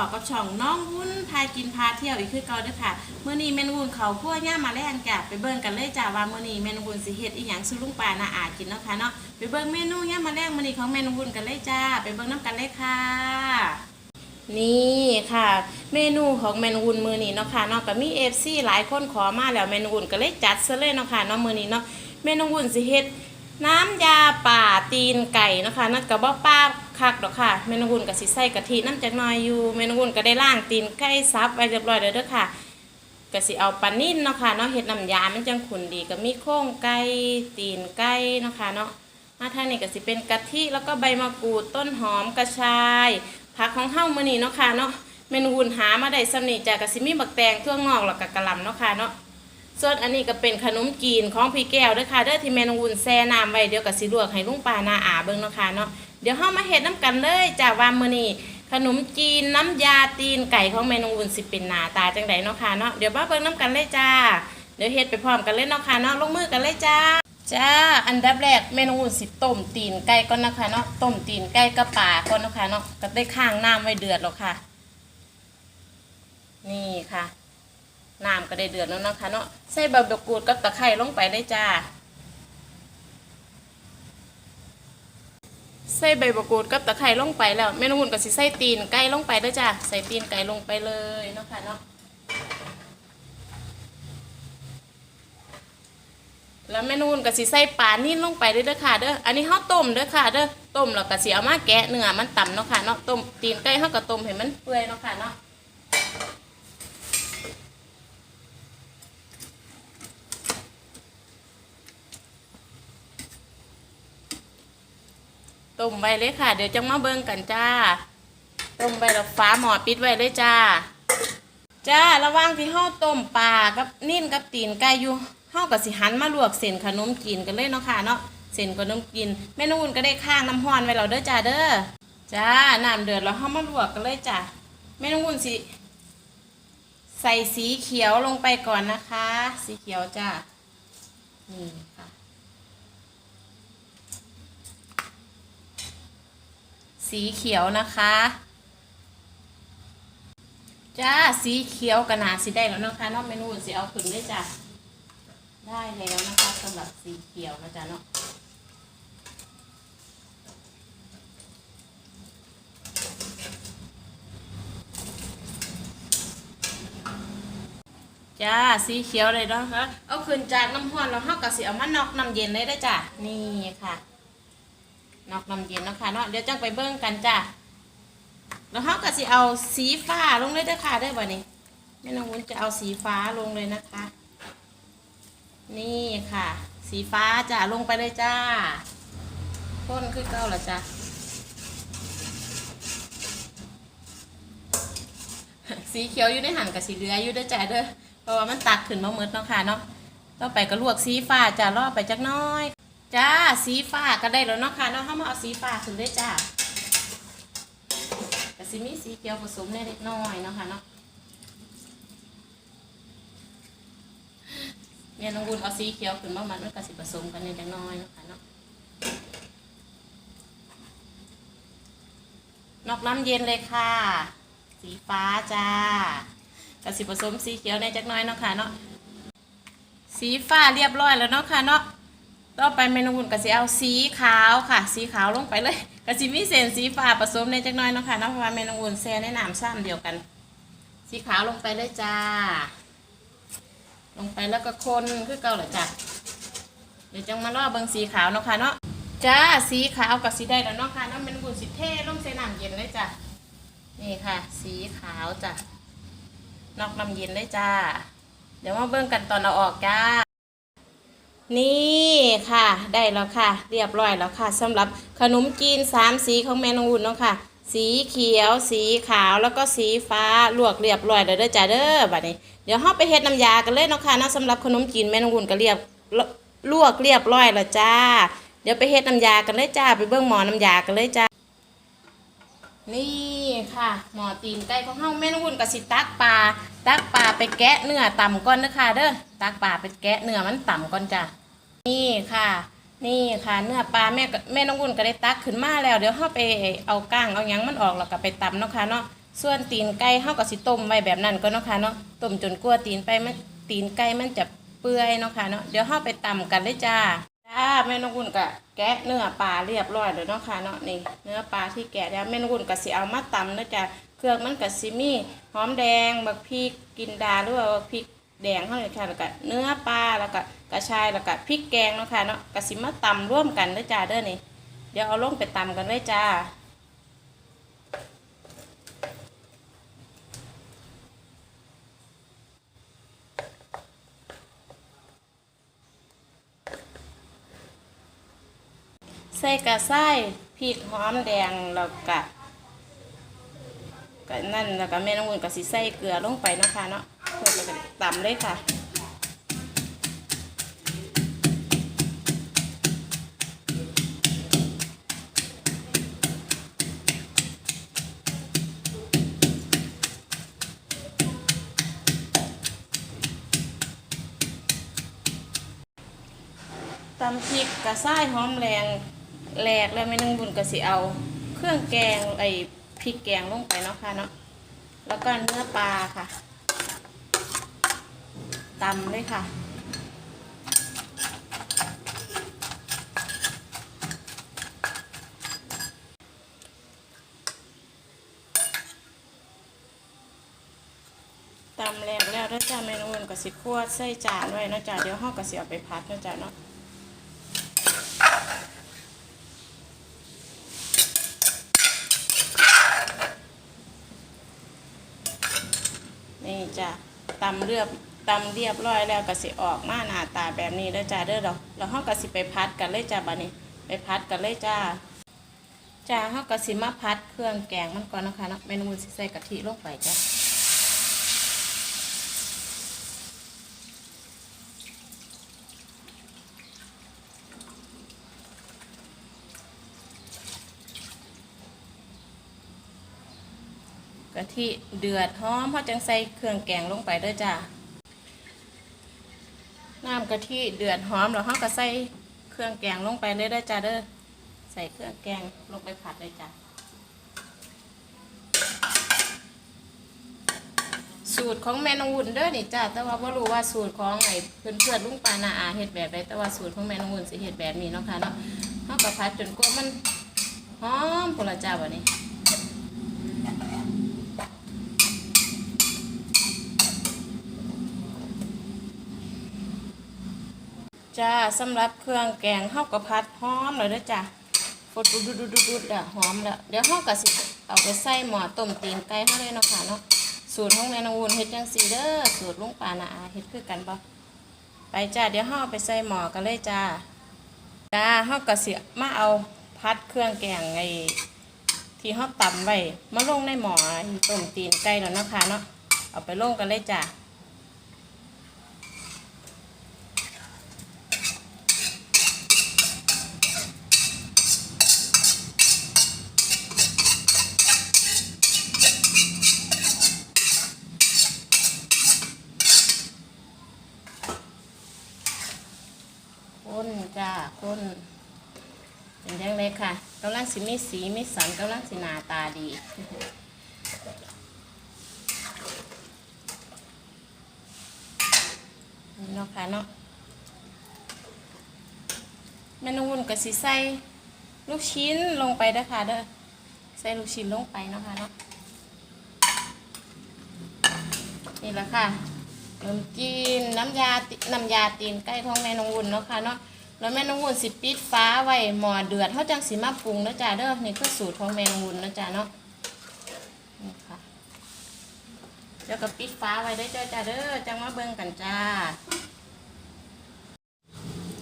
อกับช่องน้องวุ้นพากินพาเที่ยวอีกคือเก่าด้อค่ะเมื้อนี้แม่นวุ้นเขาคั่วย่ามาแล้งจ้ะไปเบิ่งกันเลยจ้ะว่ามื้อนี้แม่นวุ้นสิเฮ็ดอีหยังสู่ลุงปานาอากินเนาะค่ะเนาะไปเบิ่งเมนูย่ามาแล้งมื้อนี้ของแม่นวุ้นกันเลยจ้า ไปเบิ่งน้ำกันเลยค่ะ นี่ค่ะ เมนูของแมนวุนมือนี้เนาะค่ะเนาะก็มีเอฟซีหลายคนขอมาแล้วแมนวุ้นก็เลยจัดซะเลยเนาะค่ะเนาะมือนี้เนาะเมนูวุ้นสิเฮ็ดน้ำยาป่าตีนไก่เนาะค่ะนั่นก็บ่ป้า คักดอกค่ะเมนูวุนก็สิใส่กะทิน้ำจักน่อยอยู่เมนูวุนก็ได้ล้างตีนไก่ซับไว้เรียบร้อยแล้วเด้อค่ะก็สิเอาปลานิ่นเนาะค่ะเนาะเฮ็ดน้ำยามันจังขุนดีก็มีโครงไก่ตีนไก่เนาะค่ะเนาะมาทางนี้ก็สิเป็นกะทิแล้วก็ใบมะกรูดต้นหอมกระชายผักของเฮ้ามื้อนี้เนาะค่ะเนาะเมนูวุ้นหามาได้สำนีจากกะสิมีบักแตงทั่วงอกแล้วก็กะหล่ำเนาะค่ะเนาะส่วนอันนี้ก็เป็นขนมจีนของพี่แก้วเด้อค่ะเด้อที่เมนูวุ้นแช่น้ำไว้เดี๋ยวก็สิลวกให้ลุงปานาอาเบิ่งเนาะค่ะเนาะ เดี๋ยวเฮามาเฮ็ดน้ำกันเลยจ้าว่ามื้อนี้ขนมจีนน้ำยาตีนไก่ของเมนูวุ้นสิเป็นหนาตาจังไดเนาะค่ะเนาะเดี๋ยวมาเบิ่งน้ำกันเลยจ้า เดี๋ยวเฮ็ดไปพร้อมกันเลยเนาะค่ะเนาะลงมือกันเลยจ้าจ้าอันดับแรกเมนูสิต้มตีนไก่ก่อนนะคะเนาะต้มตีนไก่กับป่าก่อนนะคะเนาะก็ได้ข้างน้ำไว้เดือดแล้วค่ะ นี่ค่ะน้ำก็ได้เดือดแล้วนะคะเนาะใส่ใบมะกรูดกับตะไคร้ลงไปได้จ้า ใส่ใบมะกรูดกับตะไคร้ลงไปแล้วเมนูมุนก็สิใส่ตีนไก่ลงไปเด้วยจ้าใส่ตีนไก่ลงไปเลยเนาะค่ะเนาะแล้วเมนูนก็สิใส่ปลานิ่นลงไปเด้อเด้อค่ะเด้ออันนี้เฮาต้มเด้อค่ะเด้อต้มแล้วก็สิเอามาแกะเนื้อมันต่ำเนาะค่ะเนาะต้มตีนไก่เฮาก็ต้มให้มันเปื่อยเนาะค่ะเนาะ ต้มไว้เลยค่ะ เดี๋ยวจังมาเบิ่งกันจ้า ต้มไว้แล้วฟ้าหมอปิดไว้เลยจ้า จ้าระว่างที่เฮาต้มปลากับนิ่นกับตีนไก่อยู่เฮาก็สิหันมาลวกเส้นขนมจีนกันเลยเนาะค่ะเนาะเส้นขนมจีนแม่นุ่นก็ได้ข้างน้ำร้อนไว้แล้วเด้อจ้าเด้อจ้าน้ำเดือดแล้วเฮามาลวกกันเลยจ้าแม่นุ่นสิใส่สีเขียวลงไปก่อนนะคะ สีเขียวจ้านี่ค่ะ สีเขียวนะคะ จ้าสีเขียวกระนาสีได้แล้วนะคะนอกเมนูสีเอาขึ้นได้จ้ะได้แล้วนะคะสำหรับสีเขียวนะจ๊ะเนาะจ้าสีเขียวเลยนะคะเอาขึ้นจากน้ำห้อนแล้วเฮาก็สิเอามานอกน้ำเย็นเลยได้จ้ะนี่ค่ะ นอกน้ำเย็นเนาะค่ะเนาะเดี๋ยวจังไปเบิ่งกันจ้ะแล้วเขาก็สิเอาสีฟ้าลงเลยเด้อค่ะเด้บ่นี้แม่น้องวุ้นจะเอาสีฟ้าลงเลยนะคะ นี่ค่ะ สีฟ้าจ้ะลงไปเลยจ้าพ่นคือเก้าละจ้ะสีเขียวอยู่ในหันกับสีเหลืออยู่เด้อจ้ะเด้อเพราะว่ามันตักขึ้นมาเมดเนาะค่ะเนาะต่อไปก็ลวกสีฟ้าจ้ะรอไปจักน้อย จ้าสีฟ้าก็ได้แล้วเนาะค่ะเนาะเขามาเอาสีฟ้าขึ้นด้จ้าแต่สิมีสีเขียวผสมในเล็กน้อยเนาะค่ะเนาะเนี่ยน้องบุญเอาสีเขียวขึ้นมามันมันก็สิผสมกันในเล็กน้อยเนาะค่ะเนาะนอกน้ำเย็นเลยค่ะ สีฟ้าจ้าก็สิผสมสีเขียวในจักน้อยเนาะค่ะเนาะสีฟ้าเรียบร้อยแล้วเนาะค่ะเนาะ ต่อไปเมนูอุ่นก็สิเอาสีขาวค่ะ สีขาวลงไปเลยก็สิมีเส้นสีฟ้าผสมในจักน้อยเนาะค่ะเนาะเพราะว่าเมนูอุ่นแช่ในน้ำซ้ำเดียวกัน สีขาวลงไปเลยจ้า ลงไปแล้วก็คนคือเก่าเหรอจ้ะเดี๋ยวจังมาล่อเบิงสีขาวเนาะค่ะเนาะจ้าสีขาวกับสีได้แล้วเนาะค่ะเนาะเมนูอุ่นสิเท่ลงใส่น้ำเย็นเลยจ้ะนี่ค่ะ สีขาวจ้ะนอกน้ำเย็นเลยจ้า เดี๋ยวมาเบิ่งกันตอนเอาออกจ้า นี่ค่ะ ได้แล้วค่ะ เรียบร้อยแล้วค่ะสำหรับขนมจีนสามสีของแม่นงอุ่นเนาะค่ะ สีเขียว สีขาวแล้วก็สีฟ้าลวกเรียบร้อยแล้วเด้อจ้าเด้อบัดนี้เดี๋ยวเราไปเฮ็ดน้ำยากันเลยเนาะค่ะนะสำหรับขนมจีนแม่นงอุ่นก็เรียบลวกเรียบร้อยแล้วจ้า เดี๋ยวไปเฮ็ดน้ำยากันเลยจ้า ไปเบิ่งหมอน้ำยากันเลยจ้านี่ค่ะหมอตีนไก่ของเฮาแม่นงอุ่นก็สิตักปลาตักปลาไปแกะเนื้อต่ำก่อนเด้อค่ะเด้อตักปลาไปแกะเนื้อมันต่ำก่อนจ้า นี่ค่ะ นี่ค่ะ เนื้อปลาแม่แม่น้องวุ่นก็ได้ตักขึ้นมาแล้ว เดี๋ยวเราไปเอาก้างเอาหยังมันออกแล้วก็ไปตำเนาะค่ะเนาะส่วนตีนไก่เฮาก็สิต้มไว้แบบนั้นก็เนาะค่ะเนาะต้มจนกลัวตีนไปมันตีนไก่มันจะเปื่อยเนาะค่ะเนาะเดี๋ยวเฮาไปตำกันเลยจ้าจ้าแม่นกุนก็แกะเนื้อปลาเรียบร้อยแล้วเนาะค่ะเนาะนี่เนื้อปลาที่แกะแล้วแม่นกุนก็สิเอามาตำเนาะจ้าเครื่องมันก็สิมีหอมแดงบักพริกกินดาหรือว่าบักพริก แดงเฮาเลยค่ะแล้วก็เนื้อปลาแล้วก็กระชายแล้วก็พริกแกงเนาะค่ะเนาะก็สิมาตำร่วมกันด้อจ้าเด้อนี่เดี๋ยวเอาลงไปตำกันเลยจ้าใส่กระไส้พริกหอมแดงแล้วก็ก็นั่นแล้วก็แม่น้องอุ่นก็สิใส่เกลือลงไปนะคะเนาะ ตำเลยค่ะตำพริกกระซ้ายหอมแรงแหลกแล้วแม่นึงบุญก็สิเอา เครื่องแกงไอพริกแกงลงไปเนาะค่ะเนาะแล้วก็เนื้อปลาค่ะ ตำเลยค่ะตำแล้วแล้วถ้าจ้าเมนูอื่นก็สิคั่วใส่จานไว้เนะจ้าเดี๋ยวห่อก็สิเอาไปพัดเนะจ้าเนาะนี่จ้ะตำเรียบ ตำเรียบร้อยแล้วก็สิออกมาหน้าตาแบบนี้แล้วจ้าเด้อดอกแล้วห่องก็สิไปพัดกันเลยจ้าบัดนี้ไปพัดกันเลยจ้าจ้าห่องก็สิมาพัดเครื่องแกงมันก่อนนะคะเนาะเมนูสิใส่กะทิลงไปจ้ากะทิเดือดหอมพอจังใส่เครื่องแกงลงไปเด้อจ้า น้ำกะทิเดือดหอมแล้วเราก็ใส่เครื่องแกงลงไปเลยเด้จ้าเด้อใส่เครื่องแกงลงไปผัดเลยจ้าสูตรของแม่นองอุ่นเด้อนี่จ้าแต่ว่าบ่รู้ว่าสูตรของไอ้เพื่อนเพื่อนๆลุงปานาอาเฮ็ดแบบใดแต่ว่าสูตรของแม่นองอุ่นสิเฮ็ดแบบนี้เนาะค่ะเนาะเฮาก็ผัดจนกว่ามันหอมพละจ้าบัดนี้ จ้าสำหรับเครื่องแกงเฮากับพัดหอมเลยเด้อจ้าฟดดุดดุดดุดดุดะหอมแล้วเดี๋ยวเฮาก็สิเอาไปใส่หม้อต้มตีนไก่เฮาเลยเนาะค่ะเนาะสูตรของแม่นางวุ้นเฮ็ดจังซี่เด้อสูตรลุงปานาอาเฮ็ดคือกันบ่ไปจ้าเดี๋ยวเฮาเอไปใส่หม้อกันเลยจ้าจ้าเฮาก็สิมาเอาพัดเครื่องแกงไอ้ที่เฮาตำไว้มาลงในหม้อต้มตีนไก่แล้วเนาะค่ะเนาะเอาไปลงกันเลยจ้า คน จ้าคนเป็นยังไงค่ะกำลังสิมีสีมีสันกำลังสิหนาตาดีเนาะค่ะเนาะเมนูวุ่นกับสิใส่ลูกชิ้นลงไปด้อค่ะเด้อใส่ลูกชิ้นลงไปเนาะค่ะเนาะนี่แหละค่ะขนมจีนน้ำยาติน้ำยาตีนไก่ของแม่นองวุ่นเนาะค่ะเนาะ แล้วแม่นองวุ่นสิปิดฟ้าไว้หมอเดือดเขาจังสิมาปรุงนะจ้าเด้อนี่คือสูตรของแม่นองวุ่นนะจ้าเนาะนี่ค่ะแล้วก็ปิดฟ้าไว้ได้จ้าจ้าเด้อจังมาเบิ่งกันจ้า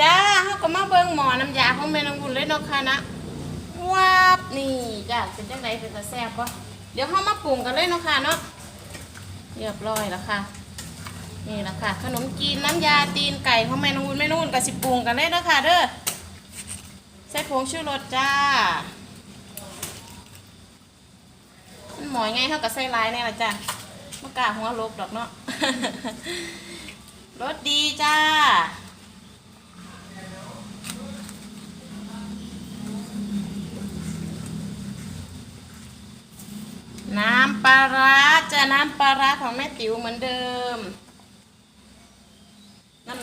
จ้าเขาก็มาเบิ่งหมอน้ำยาของแม่นองวุ่นเลยเนาะค่ะนะว้าบนี่จ้าเป็นจังไดเป็นตาแซ่บปะเดี๋ยวเขามาปรุงกันเลยเนาะค่ะเนาะเรียบร้อยแล้วค่ะ นี่แหละค่ะ ขนมจีนน้ำยาตีนไก่ของแม่นูนแม่นูนกับสิบปรุงกันเลยนะค่ะเด้อใส่ผงชูรสจ้ามันหมอยไงเท่ากับใส่ลายเนี่ยละจ้ะมะกล้าหัวลบดอกเนาะรสดีจ้าน้ำปลาร้าจะน้ำปลาร้าของแม่ติ๋วเหมือนเดิม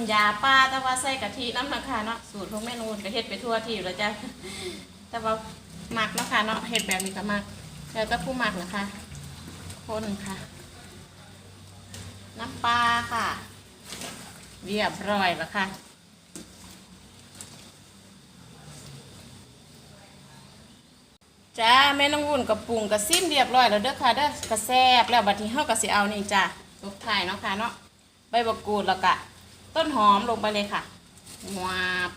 ำยาปลาแต่ว่าใส่กะทิน้ำราคาเนาะสูตรของแม่นูนก็เฮ็ดไปทั่วที่อยู่แล้วจ้ะแต่ว่าหมักเนาะค่ะเนาะเฮ็ดแบบนี้ก็หมักแล้วก็ผู้หมักนะคะคนค่ะ น้ำปลาค่ะเรียบร้อยแล้วค่ะจ้าแม่น้องวุ่นกับปรุงกับซิมเรียบร้อยแล้วเด้อค่ะเด้อกระแซบแล้วบัดนี้เฮาก็สิเอานี่จ้าตบท้ายเนาะค่ะเนาะใบบักกูดแล้วก็ ต้นหอมลงไปเลยค่ะวาบ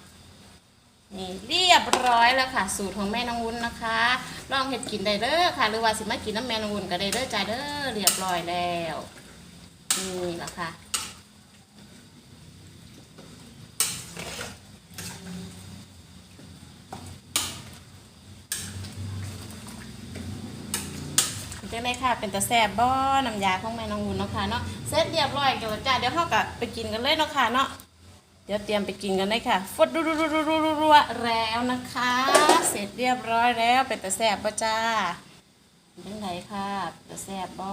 นี่เรียบร้อยแล้วค่ะ สูตรของแม่นางวุ้นนะคะ ลองเห็ดกินได้เด้อค่ะ หรือว่าสิมากินน้ำแม่นางวุ้นก็ได้เด้อจ้าเด้อเรียบร้อยแล้วนี่แหละค่ะ จังได้ค่ะ เป็นตะแซบบ่น้ำยาของแม่น้องหุ่นเนาะค่ะเนาะเสร็จเรียบร้อยกันแล้วจ้าเดี๋ยวเขาก็ไปกินกันเลยเนาะค่ะเนาะเดี๋ยวเตรียมไปกินกันเลยค่ะฟดรัวๆๆๆๆแล้วนะคะ เสร็จเรียบร้อยแล้วเป็นตะแซบบ่จ้าเป็นไงไดค่ะตะแซบบ่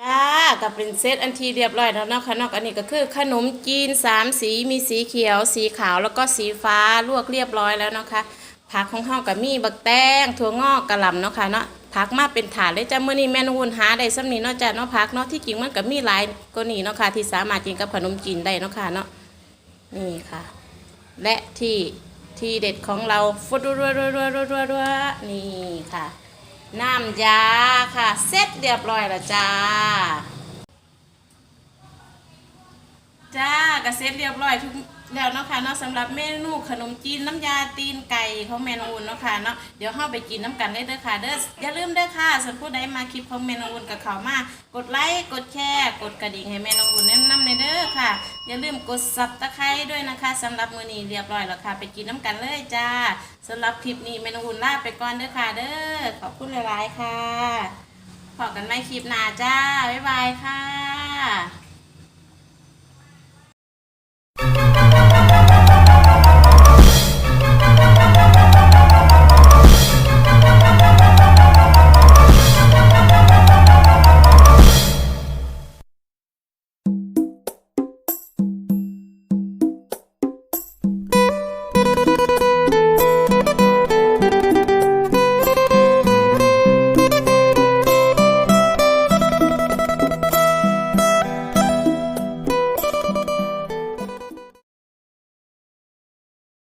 จ้า กับเป็นเซตอันทีเรียบร้อยแล้วเนาะค่ะนอกอันนี้ก็คือขนมจีนสามสีมีสีเขียว สีขาวแล้วก็สีฟ้าลวกเรียบร้อยแล้วเนาะค่ะผักของเฮากับมีบักแตงถั่วงอกกะหล่ำเนาะค่ะเนาะผักมาเป็นถาดเลยจ้ามื้อนี้แม่นวุ่นหาได้ซ้ำนี้เนาะจ้าเนาะผักเนาะที่จริงมันก็มีหลายกว่านี้เนาะค่ะที่สามารถกินกับขนมจีนได้เนาะค่ะเนาะนี่ค่ะ และที่ที่เด็ดของเราฟุดรัวรัวรัวรัวรัวรัวนี่ค่ะ น้ำยาค่ะ เสร็จเรียบร้อยแล้วจ้า จ้ากระเซ็ตเรียบร้อยทุกแล้วเนาะค่ะเนาะสำหรับเมนูขนมจีนน้ำยาตีนไก่ของแมนูนเนาะค่ะเนาะเดี๋ยวเข้าไปกินน้ำกันได้เด้อค่ะเด้ออย่าลืมเด้อค่ะสำหรับผู้ใดมาคลิปของเมนูนกับเขามากดไลค์กดแชร์กดกระดิ่งให้เมนูนแนะนำในเด้อค่ะ อย่าลืมกดซับตะไคร้ด้วยนะคะสำหรับมือนี้เรียบร้อยแล้วค่ะไปกินน้ำกันเลยจ้าสำหรับคลิปนี้เมนูนลาไปก่อนเด้อค่ะเด้อขอบคุณหลายๆค่ะพบกันใหม่คลิปหน้าจ้าบ๊ายบายค่ะ